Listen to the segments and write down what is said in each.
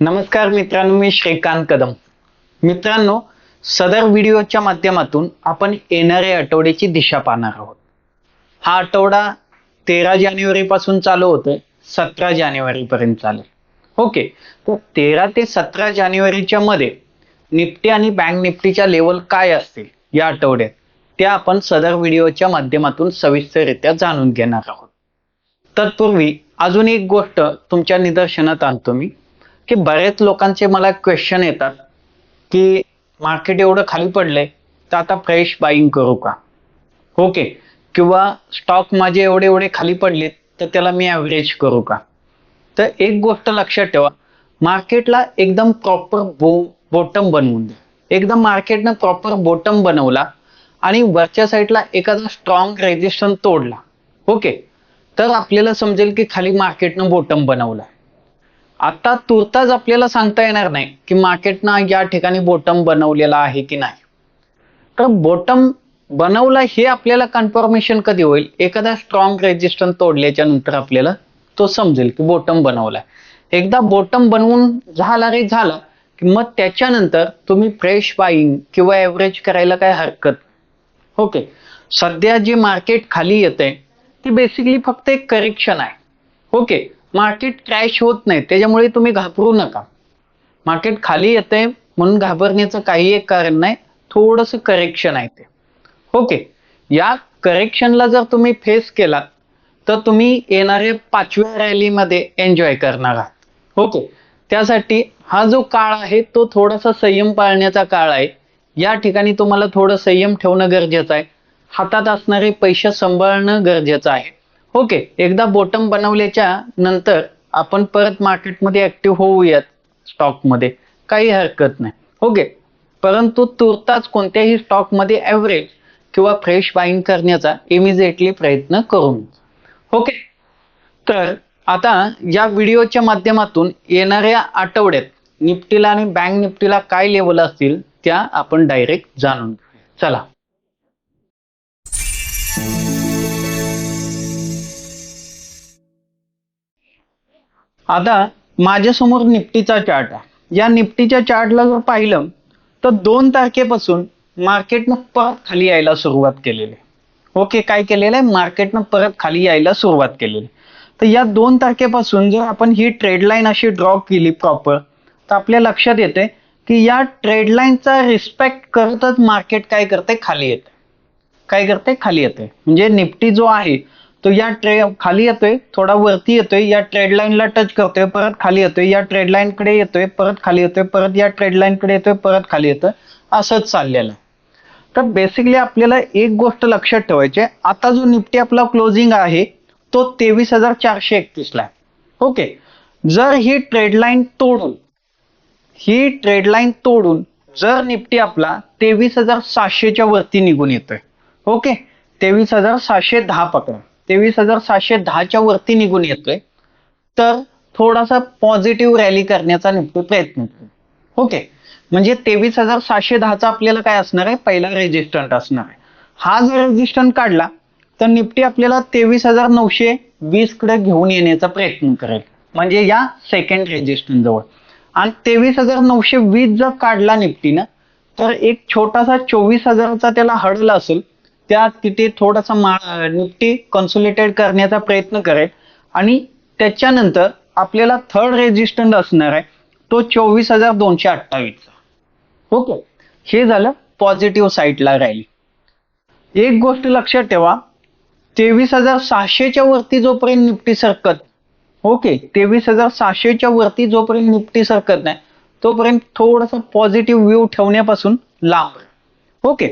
नमस्कार मित्रांनो मी श्रीकांत कदम. मित्रांनो सदर व्हिडिओच्या माध्यमातून आपण येणाऱ्या आठवड्याची दिशा पाहणार आहोत. हा आठवडा तेरा जानेवारी पासून चालू होतोय सतरा जानेवारीपर्यंत चालेल. ओके तर तेरा ते सतरा जानेवारीच्या मध्ये निफ्टी आणि बँक निफ्टीच्या लेवल काय असतील या आठवड्यात त्या आपण सदर व्हिडिओच्या माध्यमातून सविस्तररित्या जाणून घेणार आहोत. तत्पूर्वी अजून एक गोष्ट तुमच्या निदर्शनात आणतो मी. की बरेच लोकांचे मला क्वेश्चन येतात की मार्केट एवढं खाली पडलंय तर आता फ्रेश बाईंग करू का? ओके किंवा स्टॉक माझे एवढे एवढे खाली पडलेत तर त्याला मी ॲव्हरेज करू का? तर एक गोष्ट लक्षात ठेवा मार्केटला एकदम प्रॉपर बो बॉटम बनवून द्या एकदम मार्केटनं प्रॉपर बॉटम बनवला आणि वरच्या साईडला एखादा स्ट्रॉंग रेजिस्टन्स तोडला. ओके तर आपल्याला समजेल की खाली मार्केटनं बॉटम बनवला. आता तुर्ताच आपल्याला सांगता येणार नाही की मार्केटनं या ठिकाणी बॉटम बनवलेला आहे की नाही. तर बॉटम बनवला हे आपल्याला कन्फर्मेशन कधी होईल? एखादा स्ट्रॉंग रेजिस्टन्स तोडल्याच्या नंतर आपल्याला तो समजेल की बॉटम बनवलाय. एकदा बॉटम बनवून झाला रे झाला की मग त्याच्यानंतर तुम्ही फ्रेश बाईंग किंवा ॲव्हरेज करायला काय हरकत? ओके सध्या जे मार्केट खाली येते ती बेसिकली फक्त एक करेक्शन आहे. ओके मार्केट क्रॅश होत नाही. त्याच्यामुळे तुम्ही घाबरू नका. मार्केट खाली येते म्हणून घाबरण्याचं काही एक कारण नाही. थोडस करेक्शन आहे ते. ओके या करेक्शनला जर तुम्ही फेस केला तर तुम्ही येणाऱ्या पाचव्या रॅलीमध्ये एन्जॉय करणार आहात. ओके त्यासाठी हा जो काळ आहे तो थोडासा संयम पाळण्याचा काळ आहे. या ठिकाणी तुम्हाला थोडं संयम ठेवणं गरजेचं आहे. हातात असणारे पैसे सांभाळणं गरजेचं आहे. ओके एकदा बॉटम बनवल्याच्या नंतर आपण परत मार्केटमध्ये ऍक्टिव्ह होऊयात स्टॉकमध्ये काही हरकत नाही. ओके परंतु तुर्ताच कोणत्याही स्टॉकमध्ये ॲव्हरेज किंवा फ्रेश बाईंग करण्याचा इमिजिएटली प्रयत्न करून. ओके तर आता या व्हिडिओच्या माध्यमातून येणाऱ्या आठवड्यात निफ्टीला आणि बँक निफ्टीला काय लेवल असतील त्या आपण डायरेक्ट जाणून चला. आता माझ्यासमोर निफ्टीचा चार्ट आहे. या निफ्टीच्या चार्टला जर पाहिलं तर दोन तारखेपासून मार्केटनं परत खाली यायला सुरुवात केलेली. आहे. ओके काय केलेलं आहे? मार्केटनं परत खाली यायला सुरुवात केलेली. तर या दोन तारखेपासून जर आपण ही ट्रेडलाईन अशी ड्रॉ केली प्रॉपर तर आपल्या लक्षात येते की या ट्रेड लाईनचा रिस्पेक्ट करतच मार्केट काय करते खाली येते काय करते खाली येते म्हणजे निफ्टी जो आहे तो या ट्रे खाली येतोय थोडा वरती येतोय या ट्रेड लाईनला टच करतोय परत खाली येतोय या ट्रेड लाईन कडे येतोय परत खाली येतोय परत या ट्रेड लाईन कडे येतोय परत खाली येतोय असंच चाललेलं. आहे तर बेसिकली आपल्याला एक गोष्ट लक्षात ठेवायची आहे आता जो निफ्टी आपला क्लोजिंग आहे तो तेवीस हजार चारशे एकतीसला आहे. ओके जर ही ट्रेड लाईन तोडून ही ट्रेड लाईन तोडून जर निफ्टी आपला तेवीस हजार सहाशेच्या वरती निघून येतोय. ओके तेवीस हजार सहाशे दहा पकडा तेवीस हजार सहाशे दहाच्या वरती निघून येतोय. तर थोडासा पॉझिटिव्ह रॅली करण्याचा निघतो प्रयत्न ओके म्हणजे तेवीस हजार सहाशे दहाचा आपल्याला काय असणार आहे? पहिला रेजिस्टंट असणार आहे. हा जर रेजिस्टंट काढला तर निफ्टी आपल्याला तेवीस हजार नऊशे वीसकडे घेऊन येण्याचा प्रयत्न करेल. म्हणजे या सेकंड रेजिस्टंट जवळ. आणि तेवीस हजार नऊशे वीस जर काढला निफ्टीनं तर एक छोटासा चोवीस हजाराचा त्याला हडला असेल त्या तिथे थोडासा मा निफ्टी कन्सोलिटेट करण्याचा प्रयत्न करेल. आणि त्याच्यानंतर आपल्याला थर्ड रेजिस्टंट असणार आहे तो चोवीस हजार दोनशे अठ्ठावीसचा. ओके? हे झालं पॉझिटिव्ह साईडला राहील. एक गोष्ट लक्षात ठेवा तेवीस हजार सहाशेच्या वरती जोपर्यंत निफ्टी सरकत ओके? तेवीस हजार सहाशेच्या वरती जोपर्यंत निफ्टी सरकत नाही तोपर्यंत थोडासा पॉझिटिव्ह व्ह्यू ठेवण्यापासून लांब ओके?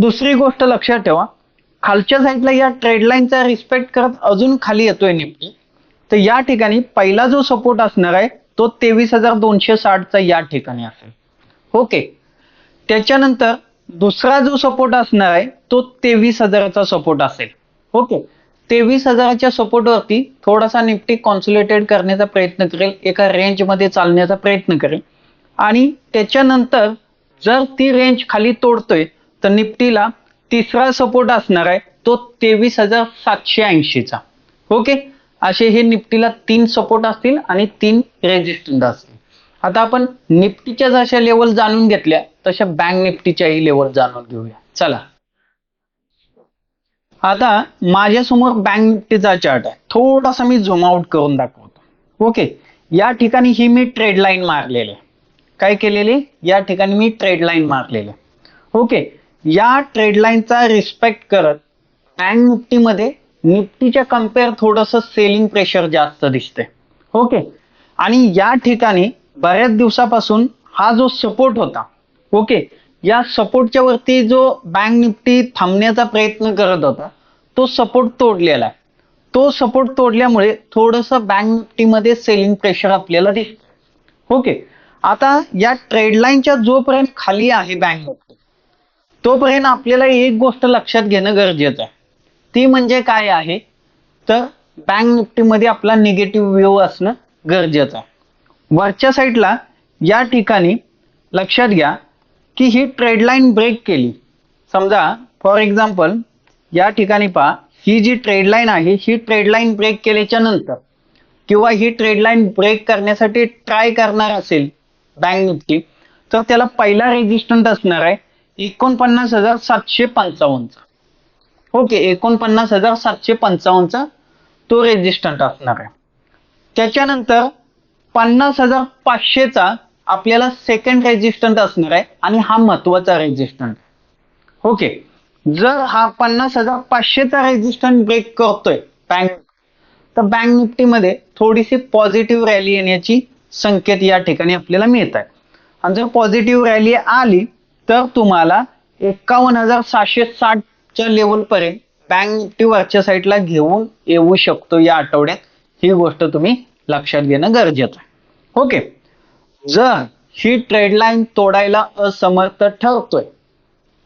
दुसरी गोष्ट लक्षात ठेवा. खालच्या साईडला या ट्रेडलाईनचा रिस्पेक्ट करत अजून खाली येतोय निफ्टी. तर या ठिकाणी पहिला जो सपोर्ट असणार आहे तो तेवीस हजार दोनशे साठचा या ठिकाणी असेल. ओके त्याच्यानंतर दुसरा जो सपोर्ट असणार आहे तो तेवीस हजाराचा सपोर्ट असेल. ओके तेवीस हजाराच्या सपोर्टवरती थोडासा निफ्टी कॉन्सुलेटेड करण्याचा प्रयत्न करेल एका रेंजमध्ये चालण्याचा प्रयत्न करेल. आणि त्याच्यानंतर जर ती रेंज खाली तोडतोय तर निफ्टीला तिसरा सपोर्ट असणार आहे तो तेवीस हजार सातशे ऐंशीचा. ओके असे हे निफ्टीला तीन सपोर्ट असतील आणि तीन रेजिस्टन्स असतील. आता आपण निफ्टीच्या जशा लेवल जाणून घेतल्या तशा बँक निफ्टीच्याही लेवल जाणून घेऊया. चला. आता माझ्यासमोर बँक निफ्टीचा चार्ट आहे. थोडासा मी झूम आउट करून दाखवतो. ओके या ठिकाणी ही मी ट्रेड लाईन मारलेली आहे. काय केलेली? या ठिकाणी मी ट्रेड लाईन मारलेली ओके या ट्रेड लाईनचा रिस्पेक्ट करत बँक निफ्टीमध्ये निफ्टीच्या कंपेअर थोडस सेलिंग प्रेशर जास्त दिसते ओके आणि या ठिकाणी बऱ्याच दिवसापासून हा जो सपोर्ट होता ओके या सपोर्टच्या वरती जो बँक निफ्टी थांबण्याचा प्रयत्न करत होता तो सपोर्ट तोडलेला आहे. तो सपोर्ट तोडल्यामुळे थोडस बँक निफ्टीमध्ये सेलिंग प्रेशर आपल्याला दिसत ओके आता या ट्रेड लाईनच्या जोपर्यंत खाली आहे बँक निफ्टी तोपर्यंत आपल्याला एक गोष्ट लक्षात घेणं गरजेचं आहे. ती म्हणजे काय आहे? तर बँक निफ्टीमध्ये आपला निगेटिव्ह व्ह्यू असणं गरजेचं आहे. वरच्या साईडला या ठिकाणी लक्षात घ्या की ही ट्रेडलाईन ब्रेक केली. समजा फॉर एक्झाम्पल या ठिकाणी पहा ही जी ट्रेड लाईन आहे ही ट्रेडलाईन ब्रेक केल्याच्यानंतर किंवा ही ट्रेडलाईन ब्रेक करण्यासाठी ट्राय करणार असेल बँक निफ्टी तर त्याला पहिला रेजिस्टंट असणार आहे. एकोणपन्नास हजार सातशे पंचावन्नचा. ओके एकोणपन्नास हजार सातशे पंचावन्नचा तो रेजिस्टंट असणार आहे. त्याच्यानंतर पन्नास हजार पाचशेचा आपल्याला सेकंड रेजिस्टंट असणार आहे आणि हा महत्त्वाचा रेजिस्टंट ओके जर हा पन्नास हजार पाचशेचा रेजिस्टंट ब्रेक करतोय बँक तर बँक निफ्टीमध्ये थोडीशी पॉझिटिव्ह रॅली येण्याची संकेत या ठिकाणी आपल्याला मिळत आहे. आणि जर पॉझिटिव्ह रॅली आली तर तुम्हाला एकावन्न हजार सहाशे साठच्या लेवल पर्यंत बँक निफ्टी वरच्या साईडला घेऊन येऊ शकतो या आठवड्यात. ही गोष्ट तुम्ही लक्षात घेणं गरजेचं आहे. ओके जर ही ट्रेडलाईन तोडायला असमर्थ ठरतोय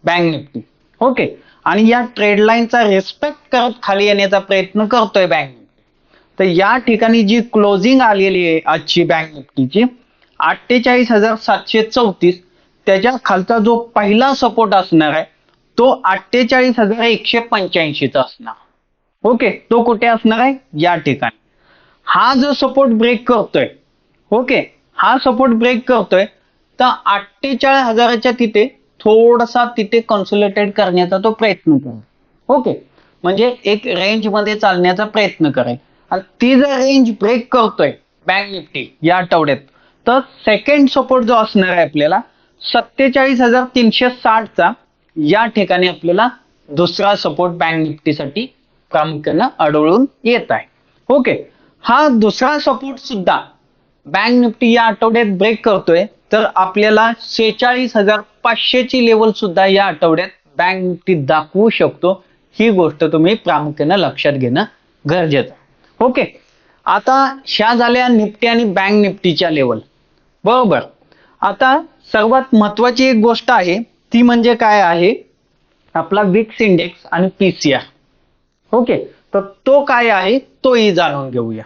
बँक निफ्टी. ओके आणि या ट्रेड लाईनचा रिस्पेक्ट करत खाली येण्याचा प्रयत्न करतोय बँक निफ्टी. तर या ठिकाणी जी क्लोजिंग आलेली आहे आजची बँक निफ्टीची अठ्ठेचाळीस हजार सातशे चौतीस त्याच्या खालचा जो पहिला सपोर्ट असणार आहे तो अठ्ठेचाळीस हजार एकशे पंच्याऐंशीचा असणार. ओके तो कुठे असणार आहे? या ठिकाणी. हा जो सपोर्ट ब्रेक करतोय ओके हा सपोर्ट ब्रेक करतोय तर अठ्ठेचाळीस हजाराच्या तिथे थोडासा तिथे कन्सोलेटेड करण्याचा तो प्रयत्न करेल. ओके म्हणजे एक रेंजमध्ये चालण्याचा प्रयत्न करेल. आणि ती जर रेंज ब्रेक करतोय बँक निफ्टी या आठवड्यात तर सेकंड सपोर्ट जो असणार आहे आपल्याला सत्तेचाळीस हजार तीनशे साठचा या ठिकाणी आपल्याला दुसरा सपोर्ट बँक निफ्टीसाठी प्रामुख्यानं आढळून येत आहे. ओके हा दुसरा सपोर्ट सुद्धा बँक निफ्टी या आठवड्यात ब्रेक करतोय. तर आपल्याला शेचाळीस हजार पाचशेची लेवल सुद्धा या आठवड्यात बँक निफ्टी दाखवू शकतो. ही गोष्ट तुम्ही प्रामुख्यानं लक्षात घेणं गरजेचं आहे. ओके आता ह्या झाल्या निफ्टी आणि बँक निफ्टीच्या लेवल बरोबर. आता सर्वात महत्वाची एक गोष्ट आहे ती म्हणजे काय आहे? आपला विक्स इंडेक्स आणि पीसीआर ओके? तर तो काय आहे तोही जाणून घेऊया.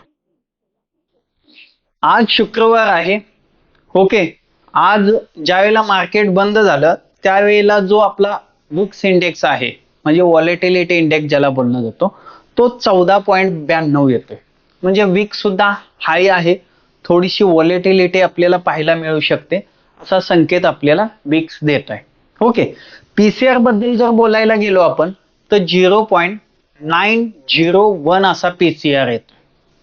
आज शुक्रवार आहे ओके? आज ज्यावेळेला मार्केट बंद झालं त्यावेळेला जो आपला विक्स इंडेक्स आहे म्हणजे वॉलेटिलिटी इंडेक्स ज्याला बोलला जातो तो चौदा पॉईंट ब्याण्णव येतोय. म्हणजे विक सुद्धा हाय आहे थोडीशी वॉलेटिलिटी आपल्याला पाहायला मिळू शकते. असा संकेत आपल्याला विक्स देत आहे ओके पीसीआरबद्दल जर बोलायला गेलो आपण तर zero point nine zero one असा पीसीआर येतो.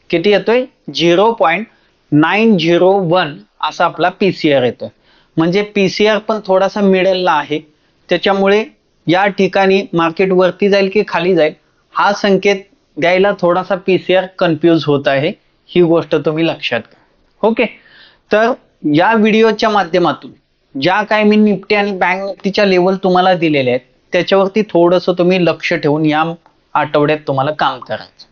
किती येतोय? Zero point nine zero one असा आपला पीसीआर येतोय. म्हणजे पीसीआर पण थोडासा मिडलला आहे. त्याच्यामुळे या ठिकाणी मार्केट वरती जाईल की खाली जाईल हा संकेत द्यायला थोडासा पीसीआर कन्फ्यूज होत आहे. ही गोष्ट तुम्ही लक्षात घ्या. ओके तर या व्हिडिओच्या माध्यमातून ज्या काय मी निफ्टी आणि बँक निफ्टीच्या लेवल तुम्हाला दिलेल्या आहेत त्याच्यावरती थोडंसं तुम्ही लक्ष ठेवून या आठवड्यात तुम्हाला काम करायचं.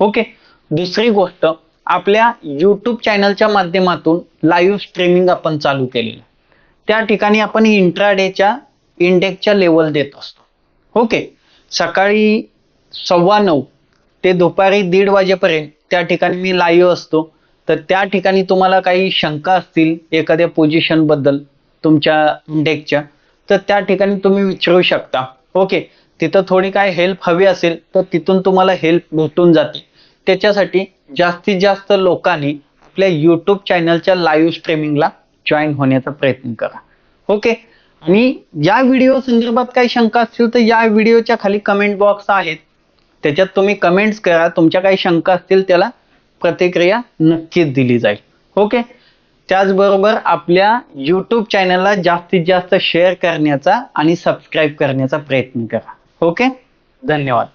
ओके दुसरी गोष्ट आपल्या यूट्यूब चॅनलच्या माध्यमातून लाईव्ह स्ट्रीमिंग आपण चालू केलेलं. त्या ठिकाणी आपण इंट्राडेच्या इंडेक्सच्या लेवल देत असतो. ओके सकाळी सव्वा नऊ ते दुपारी दीड वाजेपर्यंत त्या ठिकाणी मी लाईव्ह असतो. तर त्या ठिकाणी तुम्हाला काही शंका असतील एखाद्या पोझिशनबद्दल तुमच्या डेकच्या तर त्या ठिकाणी तुम्ही विचारू शकता. ओके तिथं थोडी काय हेल्प हवी असेल तर तिथून तुम्हाला हेल्प भेटून जाते. त्याच्यासाठी जास्तीत जास्त लोकांनी आपल्या युट्यूब चॅनलच्या लाईव्ह स्ट्रीमिंगला जॉईन होण्याचा प्रयत्न करा. ओके आणि या व्हिडिओ संदर्भात काही शंका असतील तर या व्हिडिओच्या खाली कमेंट बॉक्स आहेत. त्याच्यात तुम्ही कमेंट्स करा. तुमच्या काही शंका असतील त्याला प्रतिक्रिया नक्कीच दिली जाईल. ओके त्याचबरोबर आपल्या यूट्यूब चॅनलला जास्तीत जास्त शेअर करण्याचा आणि सबस्क्राईब करण्याचा प्रयत्न करा. ओके धन्यवाद.